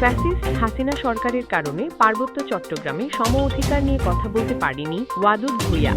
Fascist Hasina সরকারের কারণে পার্বত্য চট্টগ্রামে সম অধিকার নিয়ে কথা বলতে পারেনি ওয়াদুদ ভুইয়া।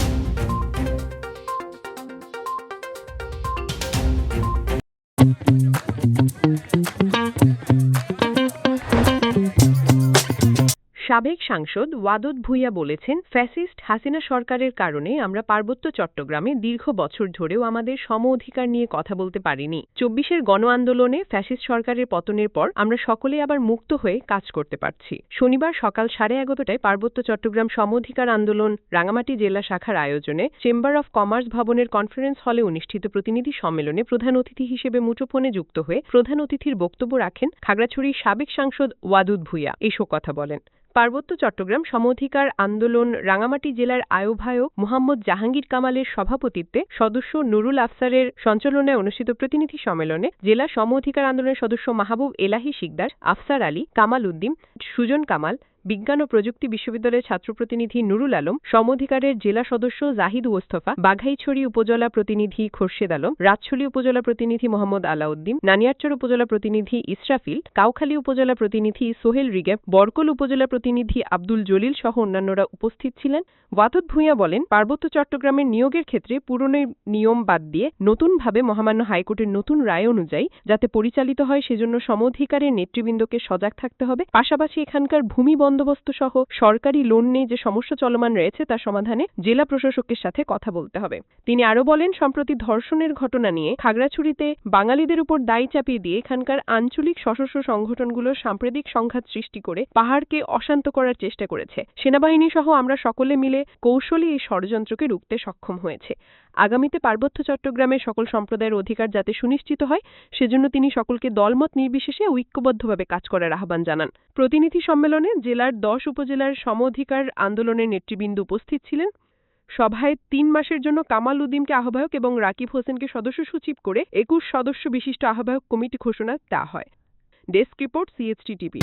সাবেক সাংসদ ওয়াদুদ ভুইয়া বলেছেন, ফ্যাসিস্ট হাসিনা সরকারের কারণে আমরা পার্বত্য চট্টগ্রামে দীর্ঘ বছর ধরেও আমাদের সম অধিকার নিয়ে কথা বলতে পারিনি। চব্বিশের গণ আন্দোলনে ফ্যাসিস্ট সরকারের পতনের পর আমরা সকলে আবার মুক্ত হয়ে কাজ করতে পারছি। শনিবার সকাল সাড়ে এগারোটায় পার্বত্য চট্টগ্রাম সম অধিকার আন্দোলন রাঙামাটি জেলা শাখার আয়োজনে চেম্বার অফ কমার্স ভবনের কনফারেন্স হলে অনুষ্ঠিত প্রতিনিধি সম্মেলনে প্রধান অতিথি হিসেবে মুঠোফোনে যুক্ত হয়ে প্রধান অতিথির বক্তব্য রাখেন খাগড়াছড়ির সাবেক সাংসদ ওয়াদুদ ভুইয়া। এসব কথা বলেন। পার্বত্য চট্টগ্রাম সমধিকার আন্দোলন রাঙামাটি জেলার আয়োভায়ক মোহাম্মদ জাহাঙ্গীর কামালের সভাপতিত্বে সদস্য নুরুল আফসারের সঞ্চালনায় অনুষ্ঠিত প্রতিনিধি সম্মেলনে জেলা সমঅধিকার আন্দোলনের সদস্য মাহবুব এলাহি শিকদার, আফসার আলী কামাল উদ্দিন, সুজন কামাল বিজ্ঞান ও প্রযুক্তি বিশ্ববিদ্যালয়ের ছাত্র প্রতিনিধি নুরুল আলম সমঅধিকারের জেলা সদস্য জাহিদ ওস্তফা বাঘাইছড়ি উপজেলা প্রতিনিধি খোরশেদ আলম, রাজছড়ি উপজেলা প্রতিনিধি মোহাম্মদ আলাউদ্দিন, নানিয়ারচর উপজেলা প্রতিনিধি ইসরাফিল, কাউখালী উপজেলা প্রতিনিধি সোহেল রিগেব বরকল উপজেলা প্রতিনিধি আব্দুল জলিল সহ অন্যান্যরা উপস্থিত ছিলেন। ওয়াদুদ ভূঁইয়া বলেন, পার্বত্য চট্টগ্রামের নিয়োগের ক্ষেত্রে পুরনো নিয়ম বাদ দিয়ে নতুনভাবে মহামান্য হাইকোর্টের নতুন রায় অনুযায়ী যাতে পরিচালিত হয়, সেজন্য সমঅধিকারের নেতৃবৃন্দকে সজাগ থাকতে হবে। পাশাপাশি এখানকার ভূমি বন্দোবস্ত সহ সরকারি লোন নিয়ে যে সমস্যা চলমান রয়েছে তা সমাধানে জেলা প্রশাসকের সাথে কথা বলতে হবে। তিনি আরও বলেন, সম্প্রতি ধর্ষণের ঘটনা নিয়ে খাগড়াছড়িতে বাঙালিদের উপর দায় চাপিয়ে দিয়ে এখানকার আঞ্চলিক সশস্ত্র সংগঠনগুলোর সাম্প্রতিক সংঘাত সৃষ্টি করে পাহাড়কে অশান্ত করার চেষ্টা করেছে। সেনাবাহিনী সহ আমরা সকলে মিলে কৌশলে এই ষড়যন্ত্রকে রুখতে সক্ষম হয়েছে। আগামীতে পার্বত্য চট্টগ্রামের সকল সম্প্রদায়ের অধিকার যাতে সুনিশ্চিত হয়, সেজন্য তিনি সকলকে দলমত নির্বিশেষে ঐক্যবদ্ধভাবে কাজ করার আহ্বান জানান। প্রতিনিধি সম্মেলনে জেলার দশ উপজেলার সম অধিকার আন্দোলনের নেতৃবৃন্দ উপস্থিত ছিলেন। সভায় তিন মাসের জন্য কামাল উদ্দিনকে আহ্বায়ক এবং রাকিব হোসেনকে সদস্য সচিব করে একুশ সদস্য বিশিষ্ট আহ্বায়ক কমিটি ঘোষণা দেওয়া হয়। Desk report CST TV